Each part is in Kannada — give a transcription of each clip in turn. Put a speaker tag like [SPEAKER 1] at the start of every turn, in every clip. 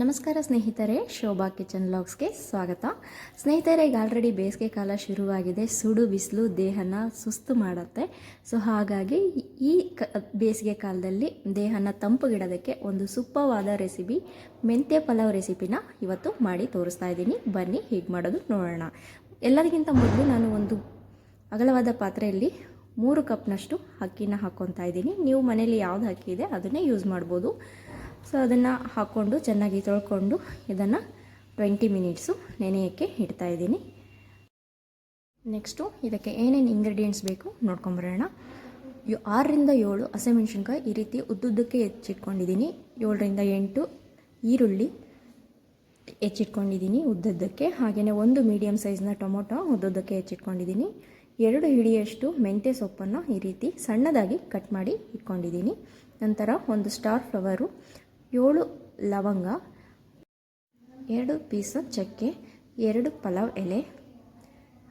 [SPEAKER 1] ನಮಸ್ಕಾರ ಸ್ನೇಹಿತರೆ, ಶೋಭಾ ಕಿಚನ್ ಲಾಗ್ಸ್ಗೆ ಸ್ವಾಗತ. ಸ್ನೇಹಿತರೆ, ಈಗ ಆಲ್ರೆಡಿ ಬೇಸಿಗೆ ಕಾಲ ಶುರುವಾಗಿದೆ. ಸುಡು, ಬಿಸಿಲು, ದೇಹನ ಸುಸ್ತು ಮಾಡುತ್ತೆ. ಸೊ ಹಾಗಾಗಿ ಈ ಕ, ಬೇಸಿಗೆ ಕಾಲದಲ್ಲಿ ದೇಹನ ತಂಪುಗಿಡೋದಕ್ಕೆ ಒಂದು ಸೂಪವಾದ ರೆಸಿಪಿ ಮೆಂತ್ಯ ಪಲಾವ್ ರೆಸಿಪಿನ ಇವತ್ತು ಮಾಡಿ ತೋರಿಸ್ತಾ ಇದ್ದೀನಿ. ಬನ್ನಿ, ಹೀಗೆ ಮಾಡೋದು ನೋಡೋಣ. ಎಲ್ಲರಿಗಿಂತ ಮೊದಲು ನಾನು ಒಂದು ಅಗಲವಾದ ಪಾತ್ರೆಯಲ್ಲಿ ಮೂರು ಕಪ್ನಷ್ಟು ಅಕ್ಕಿನ ಹಾಕ್ಕೊತಾ ಇದ್ದೀನಿ. ನೀವು ಮನೇಲಿ ಯಾವುದು ಅಕ್ಕಿ ಇದೆ, ಅದನ್ನೇ ಯೂಸ್ ಮಾಡ್ಬೋದು. ಸೊ ಅದನ್ನು ಹಾಕ್ಕೊಂಡು ಚೆನ್ನಾಗಿ ತೊಳ್ಕೊಂಡು ಇದನ್ನು ಟ್ವೆಂಟಿ ಮಿನಿಟ್ಸು ನೆನೆಯೋಕ್ಕೆ ಇಡ್ತಾ ಇದ್ದೀನಿ. ನೆಕ್ಸ್ಟು ಇದಕ್ಕೆ ಏನೇನು ಇಂಗ್ರೀಡಿಯೆಂಟ್ಸ್ ಬೇಕು ನೋಡ್ಕೊಂಬರೋಣ. ಯು ಆರರಿಂದ ಏಳು ಹಸಿಮೆಣ್ಸಿನ್ಕಾಯಿ ಈ ರೀತಿ ಉದ್ದುದ್ದಕ್ಕೆ ಹೆಚ್ಚಿಟ್ಕೊಂಡಿದ್ದೀನಿ. ಏಳರಿಂದ ಎಂಟು ಈರುಳ್ಳಿ ಹೆಚ್ಚಿಟ್ಕೊಂಡಿದ್ದೀನಿ ಉದ್ದದ್ದಕ್ಕೆ. ಹಾಗೆಯೇ ಒಂದು ಮೀಡಿಯಮ್ ಸೈಜ್ನ ಟೊಮೊಟೊ ಉದ್ದುದ್ದಕ್ಕೆ ಹೆಚ್ಚಿಟ್ಕೊಂಡಿದ್ದೀನಿ. ಎರಡು ಹಿಡಿಯಷ್ಟು ಮೆಂತ್ಯ ಸೊಪ್ಪನ್ನು ಈ ರೀತಿ ಸಣ್ಣದಾಗಿ ಕಟ್ ಮಾಡಿ ಇಟ್ಕೊಂಡಿದ್ದೀನಿ. ನಂತರ ಒಂದು ಸ್ಟಾರ್ ಫ್ಲವರು ಏಳು ಲವಂಗ, ಎರಡು ಪೀಸು ಚಕ್ಕೆ, ಎರಡು ಪಲಾವ್ ಎಲೆ,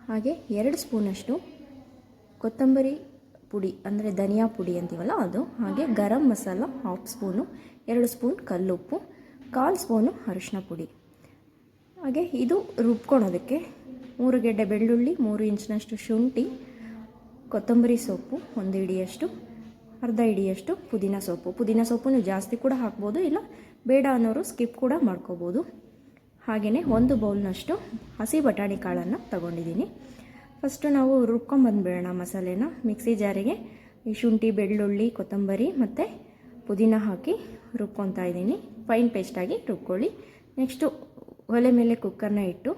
[SPEAKER 1] ಹಾಗೆ ಎರಡು ಸ್ಪೂನಷ್ಟು ಕೊತ್ತಂಬರಿ ಪುಡಿ ಅಂದರೆ ಧನಿಯಾ ಪುಡಿ ಅಂತೀವಲ್ಲ ಅದು, ಹಾಗೆ ಗರಂ ಮಸಾಲ ಹಾಫ್ ಸ್ಪೂನು ಎರಡು ಸ್ಪೂನ್ ಕಲ್ಲುಪ್ಪು, ಕಾಲು ಸ್ಪೂನು ಅರಿಶಿನ ಪುಡಿ. ಹಾಗೆ ಇದು ರುಬ್ಕೊಳೋದಕ್ಕೆ ಮೂರು ಗೆಡ್ಡೆ ಬೆಳ್ಳುಳ್ಳಿ, ಮೂರು ಇಂಚಿನಷ್ಟು ಶುಂಠಿ, ಕೊತ್ತಂಬರಿ ಸೊಪ್ಪು, ಒಂದು ಹಿಡಿಯಷ್ಟು ಅರ್ಧ ಹಿಡಿಯಷ್ಟು ಪುದೀನ ಸೊಪ್ಪು ಪುದೀನ ಸೊಪ್ಪು ನೀವು ಜಾಸ್ತಿ ಕೂಡ ಹಾಕ್ಬೋದು, ಇಲ್ಲ ಬೇಡ ಅನ್ನೋರು ಸ್ಕಿಪ್ ಕೂಡ ಮಾಡ್ಕೋಬೋದು. ಹಾಗೆಯೇ ಒಂದು ಬೌಲ್ನಷ್ಟು ಹಸಿ ಬಟಾಣಿ ಕಾಳನ್ನು ತಗೊಂಡಿದ್ದೀನಿ. ಫಸ್ಟು ನಾವು ರುಬ್ಕೊಂಬಂದ್ಬಿಡೋಣ ಮಸಾಲೆನ. ಮಿಕ್ಸಿ ಜಾರಿಗೆ ಈ ಶುಂಠಿ, ಬೆಳ್ಳುಳ್ಳಿ, ಕೊತ್ತಂಬರಿ ಮತ್ತು ಪುದೀನ ಹಾಕಿ ರುಬ್ಕೊತಾ ಇದ್ದೀನಿ. ಫೈನ್ ಪೇಸ್ಟಾಗಿ ರುಬ್ಕೊಳ್ಳಿ. ನೆಕ್ಸ್ಟು ಒಲೆ ಮೇಲೆ ಕುಕ್ಕರ್ನ ಇಟ್ಟು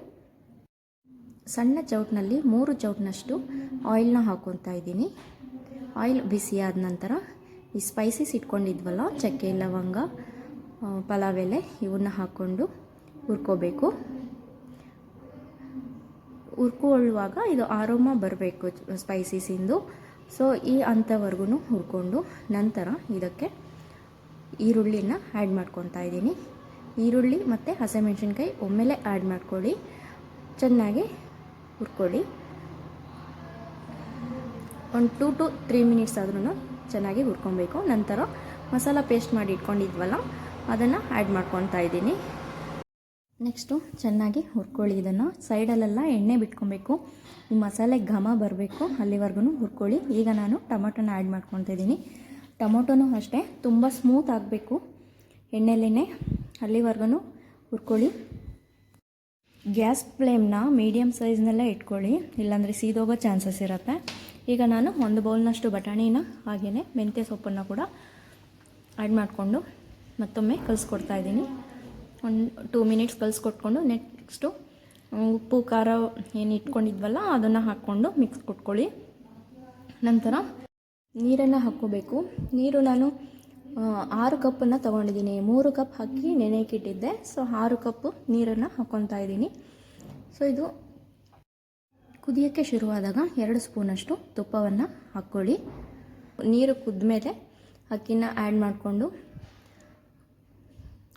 [SPEAKER 1] ಸಣ್ಣ ಚೌಟ್ನಲ್ಲಿ ಮೂರು ಚೌಟ್ನಷ್ಟು ಆಯಿಲ್ನ ಹಾಕ್ಕೊತಾ ಇದ್ದೀನಿ. ಆಯಿಲ್ ಬಿಸಿಯಾದ ನಂತರ ಈ ಸ್ಪೈಸಸ್ ಇಟ್ಕೊಂಡಿದ್ವಲ್ಲ, ಚಕ್ಕೆ, ಲವಂಗ ಪಲಾವ್ ಎಲೆ ಇವನ್ನ ಹಾಕ್ಕೊಂಡು ಹುರ್ಕೋಬೇಕು. ಹುರ್ಕೊಳ್ಳುವಾಗ ಇದು ಆರೋಮ ಬರಬೇಕು ಸ್ಪೈಸಿಸಿಂದು. ಸೊ ಈ ಅಂಥವರೆಗೂ ಹುರ್ಕೊಂಡು ನಂತರ ಇದಕ್ಕೆ ಈರುಳ್ಳಿನ ಆ್ಯಡ್ ಮಾಡ್ಕೊತಾ ಇದ್ದೀನಿ. ಈರುಳ್ಳಿ ಮತ್ತು ಹಸಿಮೆಣ್ಸಿನ್ಕಾಯಿ ಒಮ್ಮೆಲೆ ಆ್ಯಡ್ ಮಾಡ್ಕೊಳ್ಳಿ. ಚೆನ್ನಾಗಿ ಹುರ್ಕೊಳ್ಳಿ. ಒಂದು ಟೂ ಟು ತ್ರೀ ಮಿನಿಟ್ಸ್ ಆದ್ರೂ ಚೆನ್ನಾಗಿ ಹುರ್ಕೊಬೇಕು. ನಂತರ ಮಸಾಲ ಪೇಸ್ಟ್ ಮಾಡಿ ಇಟ್ಕೊಂಡಿದ್ವಲ್ಲ, ಅದನ್ನು ಆ್ಯಡ್ ಮಾಡ್ಕೊತಾ ಇದ್ದೀನಿ. ನೆಕ್ಸ್ಟು ಚೆನ್ನಾಗಿ ಹುರ್ಕೊಳ್ಳಿ. ಇದನ್ನು ಸೈಡಲ್ಲೆಲ್ಲ ಎಣ್ಣೆ ಬಿಟ್ಕೊಬೇಕು. ಈ ಮಸಾಲೆ ಘಮ ಬರಬೇಕು ಅಲ್ಲಿವರೆಗೂ ಹುರ್ಕೊಳ್ಳಿ. ಈಗ ನಾನು ಟೊಮೊಟೊನ ಆ್ಯಡ್ ಮಾಡ್ಕೊತಾ ಇದ್ದೀನಿ. ಟೊಮೊಟೊನೂ ಅಷ್ಟೇ, ತುಂಬ ಸ್ಮೂತ್ ಆಗಬೇಕು. ಎಣ್ಣೆಲೇ ಅಲ್ಲಿವರೆಗೂ ಹುರ್ಕೊಳ್ಳಿ. ಗ್ಯಾಸ್ ಫ್ಲೇಮ್ನ ಮೀಡಿಯಮ್ ಸೈಜ್ನಲ್ಲೇ ಇಟ್ಕೊಳ್ಳಿ, ಇಲ್ಲಾಂದರೆ ಸೀದೋಗೋ ಚಾನ್ಸಸ್ ಇರುತ್ತೆ. ಈಗ ನಾನು ಒಂದು ಬೌಲ್ನಷ್ಟು ಬಟಾಣಿನ ಹಾಗೆಯೇ ಮೆಂತ್ಯ ಸೊಪ್ಪನ್ನು ಕೂಡ ಆ್ಯಡ್ ಮಾಡಿಕೊಂಡು ಮತ್ತೊಮ್ಮೆ ಕಲಿಸ್ಕೊಡ್ತಾ ಇದ್ದೀನಿ. ಒಂದು ಟೂ ಮಿನಿಟ್ಸ್ ಕಲಿಸ್ಕೊಟ್ಕೊಂಡು ನೆಕ್ಸ್ಟು ಉಪ್ಪು, ಖಾರ ಏನು ಇಟ್ಕೊಂಡಿದ್ವಲ್ಲ, ಅದನ್ನು ಹಾಕ್ಕೊಂಡು ಮಿಕ್ಸ್ ಕೊಟ್ಕೊಳ್ಳಿ. ನಂತರ ನೀರನ್ನು ಹಾಕ್ಕೋಬೇಕು. ನೀರು ನಾನು ಆರು ಕಪ್ಪನ್ನು ತೊಗೊಂಡಿದ್ದೀನಿ. ಮೂರು ಕಪ್ ಹಾಕಿ ನೆನೆಯಕ್ಕಿಟ್ಟಿದ್ದೆ ಸೊ ಆರು ಕಪ್ಪು ನೀರನ್ನು ಹಾಕ್ಕೊತಾ ಇದ್ದೀನಿ. ಸೊ ಇದು ಕುದಿಯೋಕ್ಕೆ ಶುರುವಾದಾಗ ಎರಡು ಸ್ಪೂನಷ್ಟು ತುಪ್ಪವನ್ನು ಹಾಕ್ಕೊಳ್ಳಿ. ನೀರು ಕುದ್ದ ಮೇಲೆ ಅಕ್ಕಿನ ಆ್ಯಡ್ ಮಾಡಿಕೊಂಡು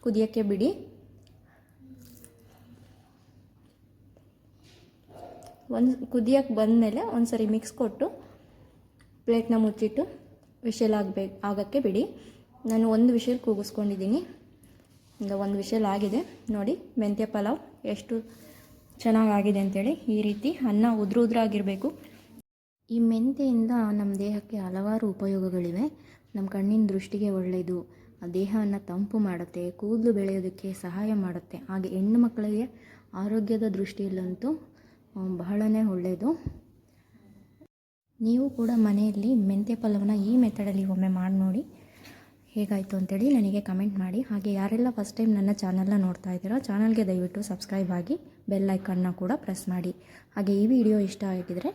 [SPEAKER 1] ಕುದಿಯೋಕ್ಕೆ ಬಿಡಿ. ಒಂದು ಕುದಿಯೋಕ್ಕೆ ಬಂದಮೇಲೆ ಒಂದು ಸರಿ ಮಿಕ್ಸ್ ಕೊಟ್ಟು ಪ್ಲೇಟ್ನ ಮುಚ್ಚಿಟ್ಟು ವಿಷಲ್ ಆಗಬೇಕು ಆಗೋಕ್ಕೆ ಬಿಡಿ. ನಾನು ಒಂದು ವಿಷಲ್ ಕೂಗಿಸ್ಕೊಂಡಿದ್ದೀನಿ. ಈಗ ಒಂದು ವಿಷಲ್ ಆಗಿದೆ. ನೋಡಿ, ಮೆಂತ್ಯ ಪಲಾವ್ ಎಷ್ಟು ಚೆನ್ನಾಗಾಗಿದೆ ಅಂತೇಳಿ ಈ ರೀತಿ ಅನ್ನ ಉದ್ರ ಉದ್ರಾಗಿರಬೇಕು ಈ ಮೆಂತೆಯಿಂದ ನಮ್ಮ ದೇಹಕ್ಕೆ ಹಲವಾರು ಉಪಯೋಗಗಳಿವೆ. ನಮ್ಮ ಕಣ್ಣಿನ ದೃಷ್ಟಿಗೆ ಒಳ್ಳೆಯದು ದೇಹವನ್ನು ತಂಪು ಮಾಡುತ್ತೆ, ಕೂದಲು ಬೆಳೆಯೋದಕ್ಕೆ ಸಹಾಯ ಮಾಡುತ್ತೆ. ಹಾಗೆ ಹೆಣ್ಣು ಮಕ್ಕಳಿಗೆ ಆರೋಗ್ಯದ ದೃಷ್ಟಿಯಲ್ಲಂತೂ ಬಹಳನೇ ಒಳ್ಳೆಯದು. ನೀವು ಕೂಡ ಮನೆಯಲ್ಲಿ ಮೆಂತ್ಯ ಪಲಾವನ್ನ ಈ ಮೆಥಡಲ್ಲಿ ಒಮ್ಮೆ ಮಾಡಿ ನೋಡಿ ಹೇಗಾಯಿತು ಅಂತೇಳಿ ನನಗೆ ಕಮೆಂಟ್ ಮಾಡಿ. ಹಾಗೆ ಯಾರೆಲ್ಲ ಫಸ್ಟ್ ಟೈಮ್ ನನ್ನ ಚಾನಲ್ನ ನೋಡ್ತಾ ಇದ್ದೀರೋ ಚಾನಲ್ಗೆ ದಯವಿಟ್ಟು ಸಬ್ಸ್ಕ್ರೈಬ್ ಆಗಿ ಬೆಲ್ ಐಕನ್ನ ಕೂಡ ಪ್ರೆಸ್ ಮಾಡಿ. ಹಾಗೆ ಈ ವಿಡಿಯೋ ಇಷ್ಟ ಆಗಿದ್ದರೆ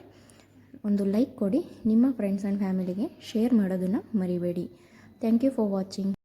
[SPEAKER 1] ಒಂದು ಲೈಕ್ ಕೊಡಿ. ನಿಮ್ಮ ಫ್ರೆಂಡ್ಸ್ ಆ್ಯಂಡ್ ಫ್ಯಾಮಿಲಿಗೆ ಶೇರ್ ಮಾಡೋದನ್ನು ಮರಿಬೇಡಿ. Thank you for watching